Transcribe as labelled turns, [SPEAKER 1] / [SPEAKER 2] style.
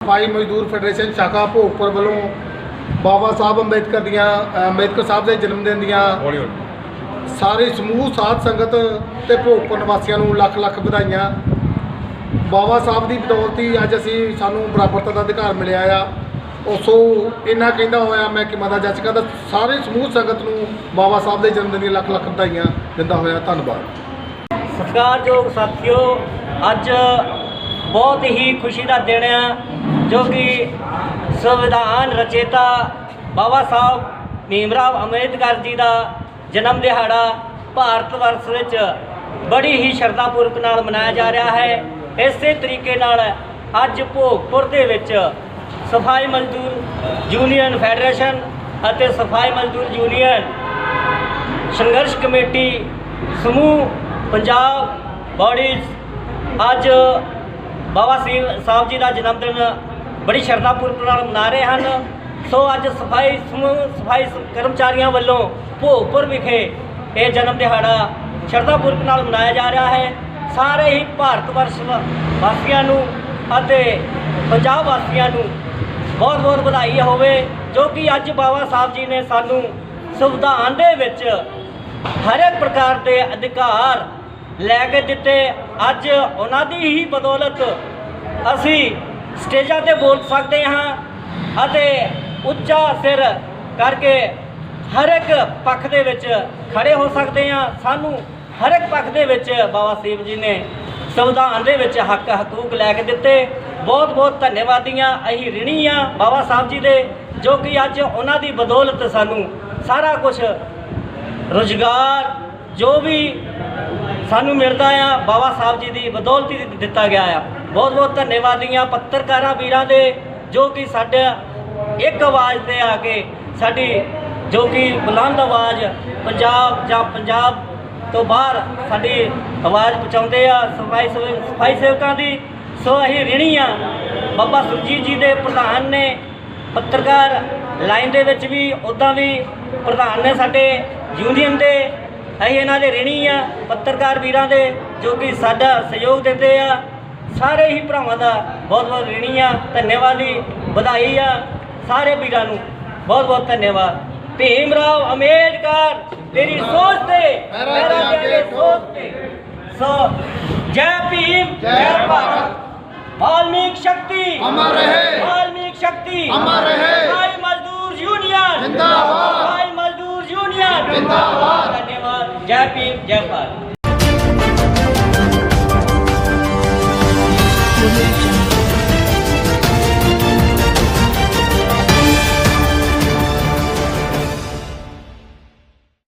[SPEAKER 1] ਸਫ਼ਾਈ ਮਜ਼ਦੂਰ ਫੈਡਰੇਸ਼ਨ ਸ਼ਾਖਾ ਭੋਗਪੁਰ ਵੱਲੋਂ ਬਾਬਾ ਸਾਹਿਬ ਅੰਬੇਦਕਰ ਦੀਆਂ ਅੰਬੇਦਕਰ ਸਾਹਿਬ ਦੇ ਜਨਮ ਦਿਨ ਦੀਆਂ ਸਾਰੇ ਸਮੂਹ ਸਾਧ ਸੰਗਤ ਤੇ ਭੋਗਪੁਰ ਨਿਵਾਸੀਆਂ ਨੂੰ ਲੱਖ ਲੱਖ ਵਧਾਈਆਂ। ਬਾਬਾ ਸਾਹਿਬ ਦੀ ਬਦੌਲਤ ਹੀ ਅੱਜ ਅਸੀਂ ਸਾਨੂੰ ਬਰਾਬਰਤਾ ਦਾ ਅਧਿਕਾਰ ਮਿਲਿਆ ਆ। ਉਸੋ ਇਹਨਾਂ ਕਹਿੰਦਾ ਹੋਇਆ ਮੈਂ ਕਿ ਮਾਤਾ ਜੱਜ ਦਾ ਸਾਰੇ ਸਮੂਹ ਸੰਗਤ ਨੂੰ ਬਾਬਾ ਸਾਹਿਬ ਦੇ ਜਨਮ ਦਿਨ ਦੀਆਂ ਲੱਖ ਲੱਖ ਵਧਾਈਆਂ ਦਿੰਦਾ ਹੋਇਆ, ਧੰਨਵਾਦ।
[SPEAKER 2] ਸਤਿਕਾਰਯੋਗ ਸਾਥੀਓ, ਅੱਜ ਬਹੁਤ ਹੀ ਖੁਸ਼ੀ ਦਾ ਦਿਨ ਆ, ਜੋ ਕਿ ਸੰਵਿਧਾਨ ਰਚੇਤਾ ਬਾਬਾ ਸਾਹਿਬ ਭੀਮਰਾਵ ਅੰਬੇਦਕਰ ਜੀ ਦਾ ਜਨਮ ਦਿਹਾੜਾ ਭਾਰਤ ਵਰਸ਼ ਵਿੱਚ ਬੜੀ ਹੀ ਸ਼ਰਧਾਪੂਰਵਕ ਨਾਲ ਮਨਾਇਆ ਜਾ ਰਿਹਾ ਹੈ। ਇਸੇ ਤਰੀਕੇ ਨਾਲ ਅੱਜ ਭੋਗਪੁਰ ਦੇ ਵਿੱਚ ਸਫ਼ਾਈ ਮਜ਼ਦੂਰ ਯੂਨੀਅਨ ਫੈਡਰੇਸ਼ਨ ਅਤੇ ਸਫ਼ਾਈ ਮਜ਼ਦੂਰ ਯੂਨੀਅਨ ਸੰਘਰਸ਼ ਕਮੇਟੀ ਸਮੂਹ ਪੰਜਾਬ ਬਾਡੀਜ਼ ਅੱਜ ਬਾਬਾ ਸਿੰਘ ਸਾਹਿਬ ਜੀ ਦਾ ਜਨਮ ਦਿਨ ਬੜੀ ਸ਼ਰਧਾਪੂਰਵਕ ਨਾਲ ਮਨਾ ਰਹੇ ਹਨ। ਸੋ ਅੱਜ ਸਫ਼ਾਈ ਸਮੂਹ, ਸਫ਼ਾਈ ਕਰਮਚਾਰੀਆਂ ਵੱਲੋਂ ਭੋਗਪੁਰ ਵਿਖੇ ਇਹ ਜਨਮ ਦਿਹਾੜਾ ਸ਼ਰਧਾਪੂਰਵਕ ਨਾਲ ਮਨਾਇਆ ਜਾ ਰਿਹਾ ਹੈ। ਸਾਰੇ ਹੀ ਭਾਰਤ ਵਰਸ਼ ਵਾਸੀਆਂ ਨੂੰ ਅਤੇ ਪੰਜਾਬ ਵਾਸੀਆਂ ਨੂੰ ਬਹੁਤ ਬਹੁਤ ਵਧਾਈ ਹੋਵੇ, ਜੋ ਕਿ ਅੱਜ ਬਾਬਾ ਸਾਹਿਬ ਜੀ ਨੇ ਸਾਨੂੰ ਸੰਵਿਧਾਨ ਦੇ ਵਿੱਚ ਹਰ ਇੱਕ ਪ੍ਰਕਾਰ ਦੇ ਅਧਿਕਾਰ ਲੈ ਕੇ ਦਿੱਤੇ। ਅੱਜ ਉਹਨਾਂ ਦੀ ਹੀ ਬਦੌਲਤ ਅਸੀਂ ਸਟੇਜਾਂ ਤੇ ਬੋਲ ਸਕਦੇ ਹਾਂ ਅਤੇ ਉੱਚਾ ਸਿਰ ਕਰਕੇ ਹਰ ਇੱਕ ਪੱਖ ਦੇ ਵਿੱਚ ਖੜੇ ਹੋ ਸਕਦੇ ਹਾਂ। ਸਾਨੂੰ ਹਰ ਇੱਕ ਪੱਖ ਦੇ ਵਿੱਚ ਬਾਬਾ ਸਾਹਿਬ ਜੀ ਨੇ ਸੰਵਿਧਾਨ ਦੇ ਵਿੱਚ ਹੱਕ ਹਕੂਕ ਲੈ ਕੇ ਦਿੱਤੇ। ਬਹੁਤ ਬਹੁਤ ਧੰਨਵਾਦੀਆਂ ਅਸੀਂ ਰਿਣੀ ਆ, ਬਾਬਾ ਸਾਹਿਬ ਜੀ ਦੇ, ਜੋ ਕਿ ਅੱਜ ਉਹਨਾਂ ਦੀ ਬਦੌਲਤ ਸਾਨੂੰ ਸਾਰਾ ਕੁਝ ਰੁਜ਼ਗਾਰ ਜੋ ਵੀ ਸਾਨੂੰ ਮਿਲਦਾ ਆ, ਬਾਬਾ ਸਾਹਿਬ ਜੀ ਦੀ ਬਦੌਲਤ ਹੀ ਦਿੱਤਾ ਗਿਆ ਆ। ਬਹੁਤ ਬਹੁਤ ਧੰਨਵਾਦੀਆਂ ਪੱਤਰਕਾਰਾਂ ਵੀਰਾਂ ਦੇ, ਜੋ ਕਿ ਸਾਡਾ ਇੱਕ ਆਵਾਜ਼ ਤੇ ਆ ਕੇ ਸਾਡੀ ਜੋ ਕਿ ਬੁਲੰਦ ਆਵਾਜ਼ ਪੰਜਾਬ ਜਾਂ ਪੰਜਾਬ ਤੋਂ ਬਾਹਰ ਸਾਡੀ ਆਵਾਜ਼ ਪਹੁੰਚਾਉਂਦੇ ਆ ਸਫ਼ਾਈ ਸੇਵ- ਸਫ਼ਾਈ ਸੇਵਕਾਂ ਦੀ। ਸੋ ਅਸੀਂ ਰਿਣੀ ਆ। ਬਾਬਾ ਸੁਰਜੀਤ ਜੀ ਦੇ ਪ੍ਰਧਾਨ ਨੇ ਪੱਤਰਕਾਰ ਲਾਈਨ ਦੇ ਵਿੱਚ ਵੀ ਉੱਦਾਂ ਵੀ ਪ੍ਰਧਾਨ ਨੇ ਸਾਡੇ ਯੂਨੀਅਨ ਦੇ। ਅਸੀਂ ਇਹਨਾਂ ਦੇ ਰਿਣੀ ਆ, ਪੱਤਰਕਾਰ ਵੀਰਾਂ ਦੇ, ਜੋ ਕਿ ਸਾਡਾ ਸਹਿਯੋਗ ਦਿੰਦੇ ਆ। ਸਾਰੇ ਹੀ ਭਰਾਵਾਂ ਦਾ ਬਹੁਤ ਬਹੁਤ ਰਿਣੀ ਆ। ਧੰਨਵਾਦੀ ਵਧਾਈ ਆ ਸਾਰੇ ਵੀਰਾਂ ਨੂੰ। ਬਹੁਤ ਬਹੁਤ ਧੰਨਵਾਦ। ਭੀਮ ਰਾਵ ਅੰਬੇਦਕਰ ਤੇਰੀ ਸੋਚ ਤੇ ਮੇਰਾ ਅੱਗੇ ਸੋਚ ਤੇ ਸੋ ਜੈ ਭੀਮ ਜੈ ਭਾਰਤ ਵਾਲਮੀਕ ਸ਼ਕਤੀ
[SPEAKER 1] ਅਮਰ ਰਹੇ
[SPEAKER 2] ਵਾਲਮੀਕ ਸ਼ਕਤੀ
[SPEAKER 1] ਅਮਰ ਰਹੇ
[SPEAKER 2] ਸਫ਼ਾਈ ਮਜ਼ਦੂਰ ਯੂਨੀਅਨ
[SPEAKER 1] ਜ਼ਿੰਦਾਬਾਦ।
[SPEAKER 2] ਸਫ਼ਾਈ ਮਜ਼ਦੂਰ ਯੂਨੀਅਨ
[SPEAKER 1] ਜ਼ਿੰਦਾਬਾਦ।
[SPEAKER 2] ਧੰਨਵਾਦ ਜੈ ਭੀਮ ਜੈ ਭਾਰਤ